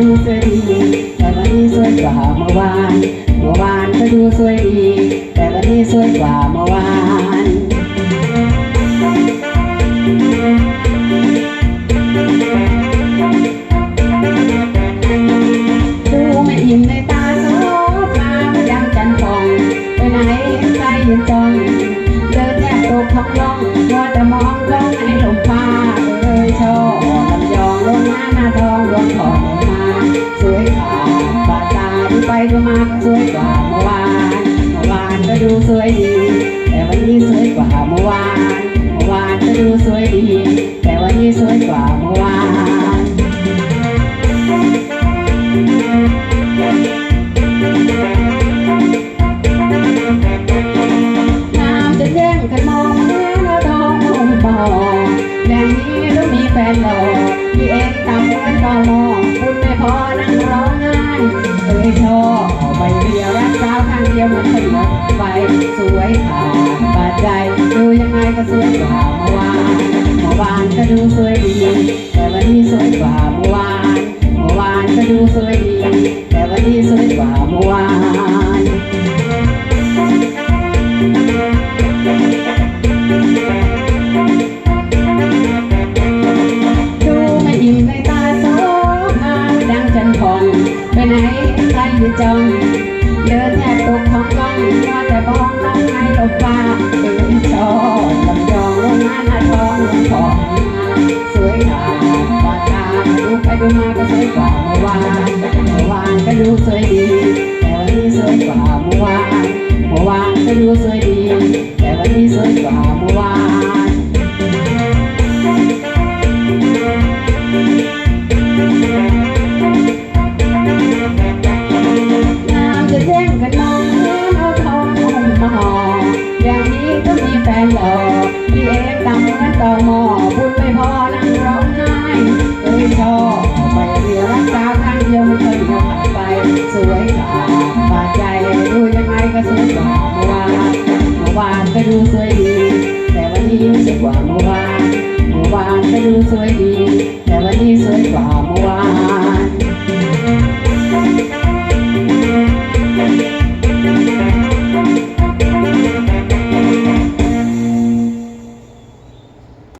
ดูสวยดีแต่วันนี้สวยกว่าเมื่อวาน เมื่อวานเธอดูสวยดี แต่วันนี้สวยกว่าเมื่อวาน ดูไปดูมาก็สวยกว่าเมื่อวานเมื่อวานก็ดูสวยดี แต่วันนี้สวยกว่าเมื่อวานเมื่อวานก็ดูสวยดี แต่วันนี้สวยกว่าเมื่อวานน้ำจะแย่งกันมองแม่ละทององค์บอแดงนี้แล้วมีแฟนหล่อพี่เอ็กตามกันต่อมองคุณไม่พอนั่งรอ ไงก็สวยกว่าเมื่อวาน เมื่อวานก็ดูสวยดี แต่วันนี้สวยกว่าเมื่อวาน เมื่อวานก็ดูสวยดี แต่วันนี้สวยกว่าเมื่อวานดูไม่อิ่มในตาโซภาดังจันทร์ทองไปไหนใครอยู่จองเดิน มาก็สวยกว่าเมื่อวานเมื่อวานก็ดูสวยดีแต่วันนี้สวยกว่าเมื่อวานเมื่อวานก็ดูสวยดีแต่วันนี้สวยกว่าเมื่อวานน้ำจะแย่งกันมองเห็นเอาทององค์มาห่ออย่างนี้ก็มีแฟนหล่อพี่เอกตำเหมือนต่อหม้อบุญไม่พอ ก็สวยกว่าเมื่อวานเมื่อวานก็ดูสวยดี แต่วันนี้สวยกว่าเมื่อวานเมื่อวานก็ดูสวยดีแต่วันนี้สวยกว่าน